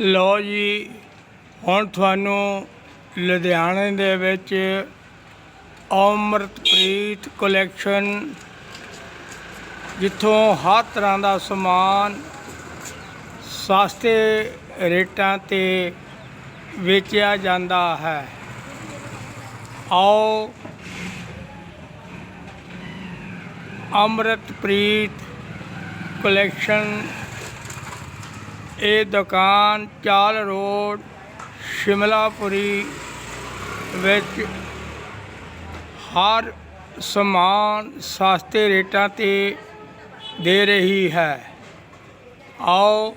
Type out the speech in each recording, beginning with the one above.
ਲਓ ਜੀ, ਹੁਣ ਤੁਹਾਨੂੰ ਲੁਧਿਆਣੇ ਦੇ ਵਿੱਚ ਅਮਰਤਪ੍ਰੀਤ ਕਲੈਕਸ਼ਨ ਜਿੱਥੋਂ ਹਰ ਤਰ੍ਹਾਂ ਦਾ ਸਮਾਨ ਸਸਤੇ ਰੇਟਾਂ ਤੇ ਵੇਚਿਆ ਜਾਂਦਾ ਹੈ। ਆਓ, ਅਮਰਤਪ੍ਰੀਤ ਕਲੈਕਸ਼ਨ ਇਹ ਦੁਕਾਨ ਚਾਲ ਰੋਡ ਸ਼ਿਮਲਾਪੁਰੀ ਵਿੱਚ ਹਰ ਸਮਾਨ ਸਸਤੇ ਰੇਟਾਂ ਤੇ ਦੇ ਰਹੀ ਹੈ। ਆਓ,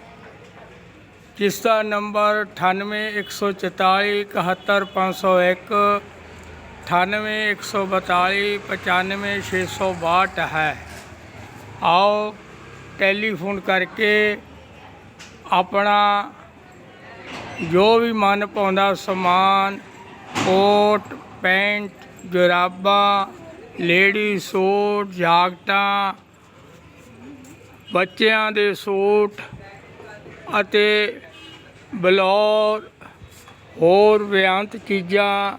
ਜਿਸ ਦਾ ਨੰਬਰ 9814471501 9814295662 ਹੈ। ਆਓ, ਟੈਲੀਫੋਨ ਕਰਕੇ ਆਪਣਾ ਜੋ ਵੀ ਮਨ ਪਾਉਂਦਾ ਸਮਾਨ, ਕੋਟ, ਪੈਂਟ, ਜੁਰਾਬਾਂ ਲੇਡੀ ਸੂਟ, ਜਾਕਟਾਂ, ਬੱਚਿਆਂ ਦੇ ਸੂਟ ਅਤੇ ਬਲੌਰ, ਹੋਰ ਵਿਅੰਤ ਚੀਜ਼ਾਂ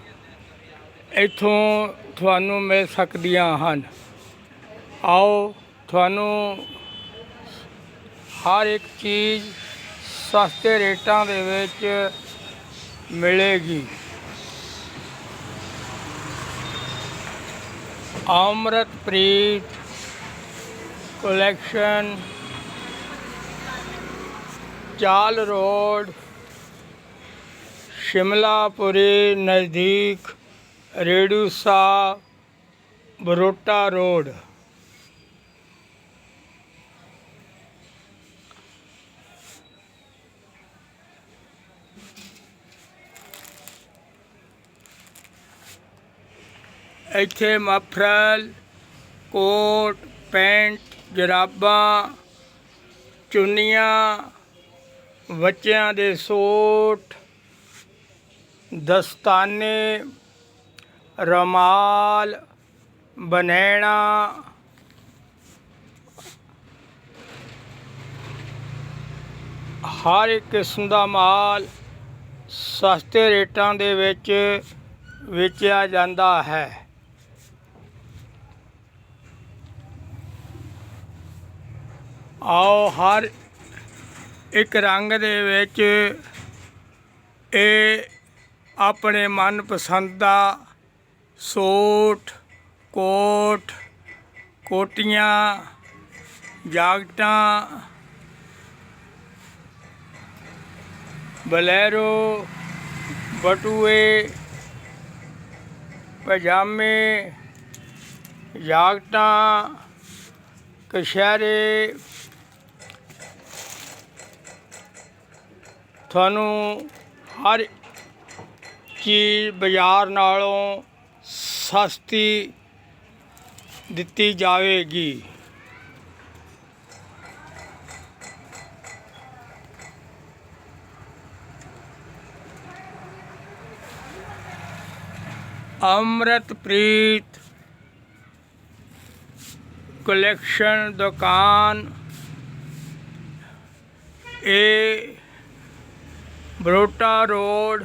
ਇੱਥੋਂ ਤੁਹਾਨੂੰ ਮਿਲ ਸਕਦੀਆਂ ਹਨ। ਆਓ, ਤੁਹਾਨੂੰ ਹਰ ਇੱਕ ਚੀਜ਼ ਸਸਤੇ ਰੇਟਾਂ ਦੇ ਵਿੱਚ ਮਿਲੇਗੀ। ਅਮਰਤਪ੍ਰੀਤ ਕਲੈਕਸ਼ਨ ਚਾਲ ਰੋਡ ਸ਼ਿਮਲਾਪੁਰੀ ਨਜ਼ਦੀਕ ਰੇਡੂਸਾ ਬਰੋਟਾ ਰੋਡ। ਇੱਥੇ ਮਫਰਲ, ਕੋਟ, ਪੈਂਟ, ਜਰਾਬਾਂ, ਚੁੰਨੀਆਂ, ਬੱਚਿਆਂ ਦੇ ਸੂਟ, ਦਸਤਾਨੇ, ਰਮਾਲ, ਬਨੈਣਾ, ਹਰ ਇੱਕ ਕਿਸਮ ਦਾ ਮਾਲ ਸਸਤੇ ਰੇਟਾਂ ਦੇ ਵਿੱਚ ਵੇਚਿਆ ਜਾਂਦਾ ਹੈ। ਆਓ ਹਰ ਇੱਕ ਰੰਗ ਦੇ ਵਿੱਚ ਇਹ ਆਪਣੇ ਮਨਪਸੰਦ ਦਾ ਸੂਟ, ਕੋਟ, ਕੋਟੀਆਂ ਜਾਗਟਾਂ ਬਲੈਰੋ, ਬਟੂਏ, ਪਜਾਮੇ, ਜਾਕਟਾਂ ਕਸ਼ਹਿਰੇ ਤੁਹਾਨੂੰ ਹਰ ਚੀਜ਼ ਬਾਜ਼ਾਰ ਨਾਲੋਂ ਸਸਤੀ ਦਿੱਤੀ ਜਾਵੇਗੀ। ਅੰਮ੍ਰਿਤਪ੍ਰੀਤ ਕਲੈਕਸ਼ਨ ਦੁਕਾਨ ਇਹ ਬਰੋਟਾ ਰੋਡ।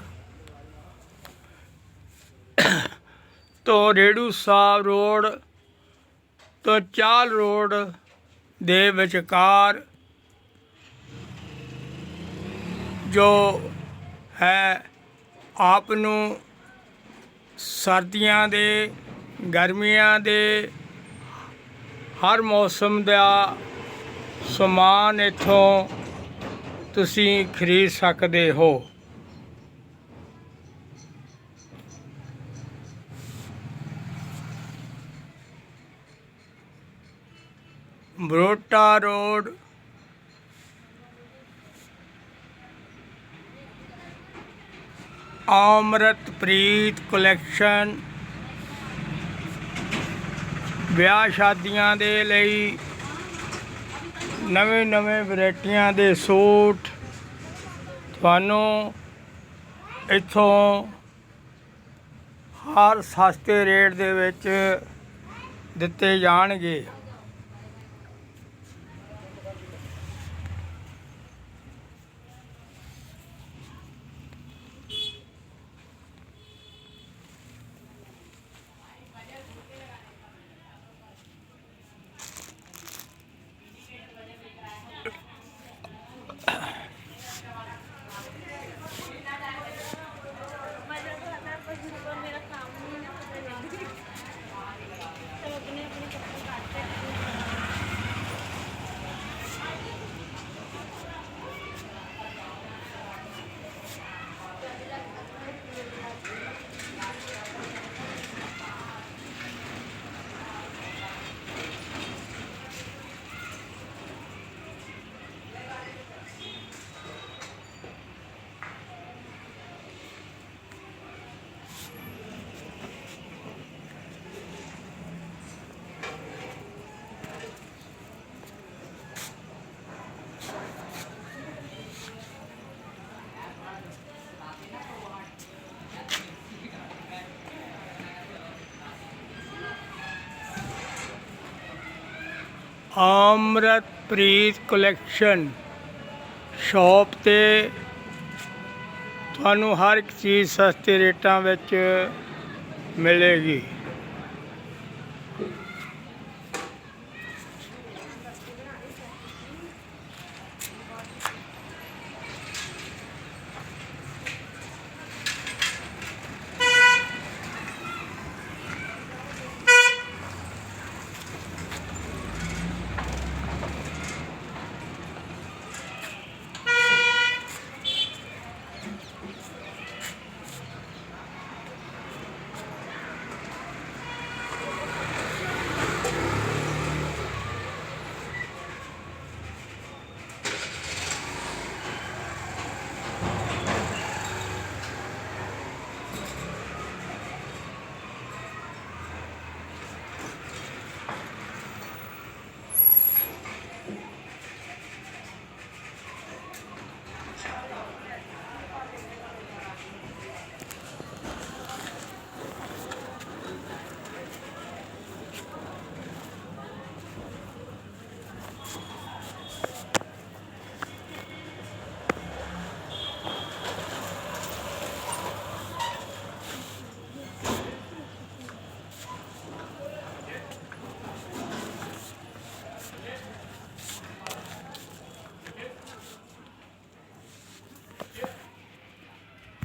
ਤੋਂ ਰੇੜੂ ਸਾਹਿਬ ਰੋਡ ਤੋਂ ਚਾਲ ਰੋਡ ਦੇ ਵਿਚਕਾਰ ਜੋ ਹੈ, ਆਪ ਨੂੰ ਸਰਦੀਆਂ ਦੇ, ਗਰਮੀਆਂ ਦੇ, ਹਰ ਮੌਸਮ ਦਾ ਸਮਾਨ ਇੱਥੋਂ ਤੁਸੀਂ ਖਰੀਦ ਸਕਦੇ ਹੋ। ਬਰੋਟਾ ਰੋਡ। ਅਮਰਤਪ੍ਰੀਤ ਕਲੈਕਸ਼ਨ। ਵਿਆਹ ਸ਼ਾਦੀਆਂ ਦੇ ਲਈ ਨਵੇਂ ਨਵੇਂ ਵੈਰਾਈਟੀਆਂ ਦੇ ਸੂਟ ਤੁਹਾਨੂੰ ਇੱਥੋਂ ਹਰ ਸਸਤੇ ਰੇਟ ਦੇ ਵਿੱਚ ਦਿੱਤੇ ਜਾਣਗੇ। ਨੇ ਆਪਣੇ ਕੱਪੜੇ ਕੱਟ ਕੇ ਅਮਰਤਪ੍ਰੀਤ ਕਲੈਕਸ਼ਨ ਸ਼ਾਪ ਤੇ ਤੁਹਾਨੂੰ ਹਰ ਇੱਕ ਚੀਜ਼ ਸਸਤੇ ਰੇਟਾਂ ਵਿੱਚ ਮਿਲੇਗੀ।